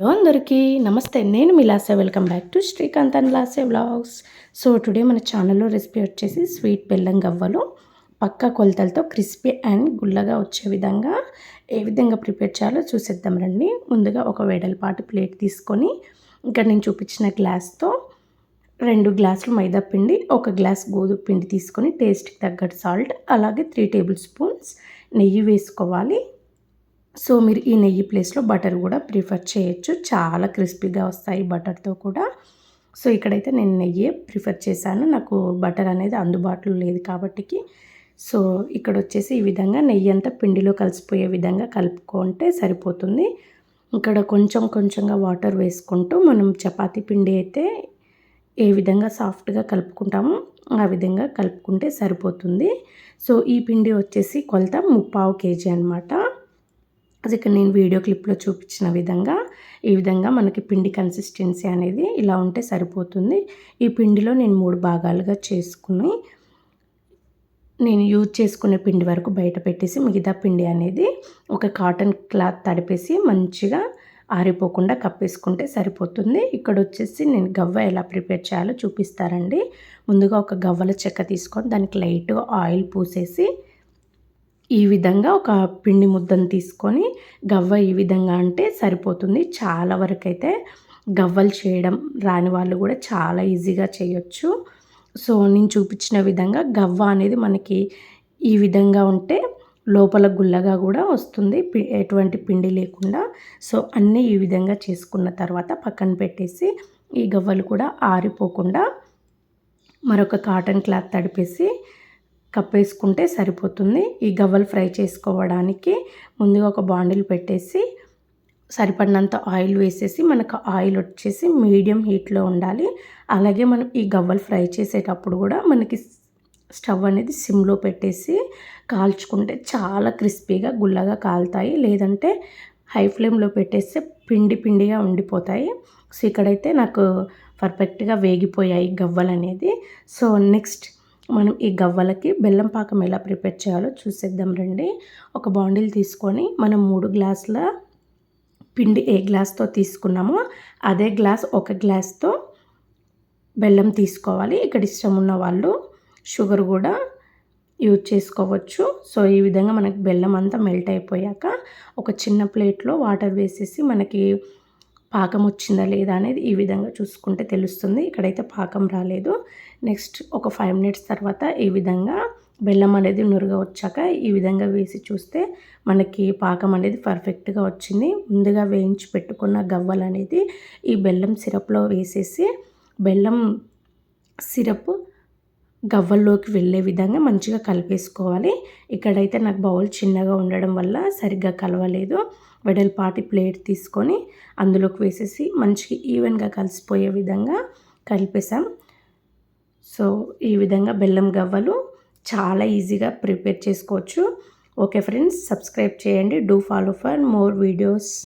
Hello అందరికీ నమస్తే. నేను మిలాసే welcome back to Srikanth and Lasya vlogs. So today మన ఛానల్లో రెసిపీ వచ్చేసి స్వీట్ బెల్లం గవ్వలు పక్క కొలతలతో క్రిస్పీ అండ్ గుల్లగా వచ్చే విధంగా ఏ విధంగా ప్రిపేర్ చేయాలో చూసేద్దాం రండి. ముందుగా ఒక వేడలపాటు ప్లేట్ తీసుకొని ఇక్కడ నేను చూపించిన గ్లాస్తో రెండు గ్లాసులు మైదా పిండి ఒక గ్లాస్ గోధుమ పిండి తీసుకొని టేస్ట్కి తగ్గట్టు సాల్ట్ అలాగే త్రీ టేబుల్ స్పూన్స్ నెయ్యి వేసుకోవాలి. సో మీరు ఈ నెయ్యి ప్లేస్లో బటర్ కూడా ప్రిఫర్ చేయొచ్చు. చాలా క్రిస్పీగా వస్తాయి బటర్తో కూడా. సో ఇక్కడైతే నేను నెయ్యి ప్రిఫర్ చేశాను. నాకు బటర్ అనేది అందుబాటులో లేదు కాబట్టికి. సో ఇక్కడ వచ్చేసి ఈ విధంగా నెయ్యి అంతా పిండిలో కలిసిపోయే విధంగా కలుపుకుంటే సరిపోతుంది. ఇక్కడ కొంచెం కొంచెంగా వాటర్ వేసుకుంటూ మనం చపాతీ పిండి అయితే ఏ విధంగా సాఫ్ట్గా కలుపుకుంటామో ఆ విధంగా కలుపుకుంటే సరిపోతుంది. సో ఈ పిండి వచ్చేసి కొలత ముప్పావు కేజీ అనమాట అది ఇక్కడ నేను వీడియో క్లిప్లో చూపించిన విధంగా ఈ విధంగా మనకి పిండి కన్సిస్టెన్సీ అనేది ఇలా ఉంటే సరిపోతుంది. ఈ పిండిలో నేను మూడు భాగాలుగా చేసుకుని నేను యూజ్ చేసుకునే పిండి వరకు బయట పెట్టేసి మిగతా పిండి అనేది ఒక కాటన్ క్లాత్ తడిపేసి మంచిగా ఆరిపోకుండా కప్పేసుకుంటే సరిపోతుంది. ఇక్కడ వచ్చేసి నేను గవ్వ ఎలా ప్రిపేర్ చేయాలో చూపిస్తారండి ముందుగా ఒక గవ్వల చెక్క తీసుకొని దానికి లైట్గా ఆయిల్ పూసేసి ఈ విధంగా ఒక పిండి ముద్దను తీసుకొని గవ్వ ఈ విధంగా అంటే సరిపోతుంది. చాలా వరకు అయితే గవ్వలు చేయడం రాని వాళ్ళు కూడా చాలా ఈజీగా చేయొచ్చు. సో నేను చూపించిన విధంగా గవ్వ అనేది మనకి ఈ విధంగా ఉంటే లోపల గుల్లగా కూడా వస్తుంది. ఎటువంటి పిండి లేకుండా. సో అన్నీ ఈ విధంగా చేసుకున్న తర్వాత పక్కన పెట్టేసి ఈ గవ్వలు కూడా ఆరిపోకుండా మరొక కాటన్ క్లాత్ తడిపేసి కప్పేసుకుంటే సరిపోతుంది. ఈ గవ్వలు ఫ్రై చేసుకోవడానికి ముందుగా ఒక బాండిల్ పెట్టేసి సరిపడినంత ఆయిల్ వేసేసి మనకు ఆయిల్ వచ్చేసి మీడియం హీట్లో ఉండాలి. అలాగే మనం ఈ గవ్వలు ఫ్రై చేసేటప్పుడు కూడా మనకి స్టవ్ అనేది సిమ్లో పెట్టేసి కాల్చుకుంటే చాలా క్రిస్పీగా గుల్లగా కాలుతాయి. లేదంటే హై ఫ్లేమ్లో పెట్టేస్తే పిండి పిండిగా ఉండిపోతాయి. సో ఇక్కడైతే నాకు పర్ఫెక్ట్గా వేగిపోయాయి గవ్వలు అనేది. సో నెక్స్ట్ మనం ఈ గవ్వలకి బెల్లం పాకం ఎలా ప్రిపేర్ చేయాలో చూసేద్దాం రండి. ఒక బాండిల్ తీసుకొని మనం మూడు గ్లాసుల పిండి ఏ గ్లాస్తో తీసుకున్నామో అదే గ్లాస్ ఒక గ్లాస్తో బెల్లం తీసుకోవాలి. ఇక్కడ ఇష్టం ఉన్న వాళ్ళు షుగర్ కూడా యూజ్ చేసుకోవచ్చు. సో ఈ విధంగా మనకి బెల్లం అంతా మెల్ట్ అయిపోయాక ఒక చిన్న ప్లేట్లో వాటర్ వేసేసి మనకి పాకం వచ్చిందా లేదా అనేది ఈ విధంగా చూసుకుంటే తెలుస్తుంది. ఇక్కడైతే పాకం రాలేదు. నెక్స్ట్ ఒక ఫైవ్ మినిట్స్ తర్వాత ఈ విధంగా బెల్లం అనేది నురుగ వచ్చాక ఈ విధంగా వేసి చూస్తే మనకి పాకం అనేది పర్ఫెక్ట్గా వచ్చింది. ముందుగా వేయించి పెట్టుకున్న గవ్వలు అనేది ఈ బెల్లం సిరప్లో వేసేసి బెల్లం సిరప్ గవ్వల్లోకి వెళ్ళే విధంగా మంచిగా కలిపేసుకోవాలి. ఇక్కడైతే నాకు బౌల్ చిన్నగా ఉండడం వల్ల సరిగ్గా కలవలేదు. వెడల్పాటి ప్లేట్ తీసుకొని అందులోకి వేసేసి మంచిగా ఈవెన్గా కలిసిపోయే విధంగా కలిపేసాం సో ఈ విధంగా బెల్లం గవ్వలు చాలా ఈజీగా ప్రిపేర్ చేసుకోవచ్చు. ఓకే ఫ్రెండ్స్ సబ్స్క్రైబ్ చేయండి. Do follow for more videos.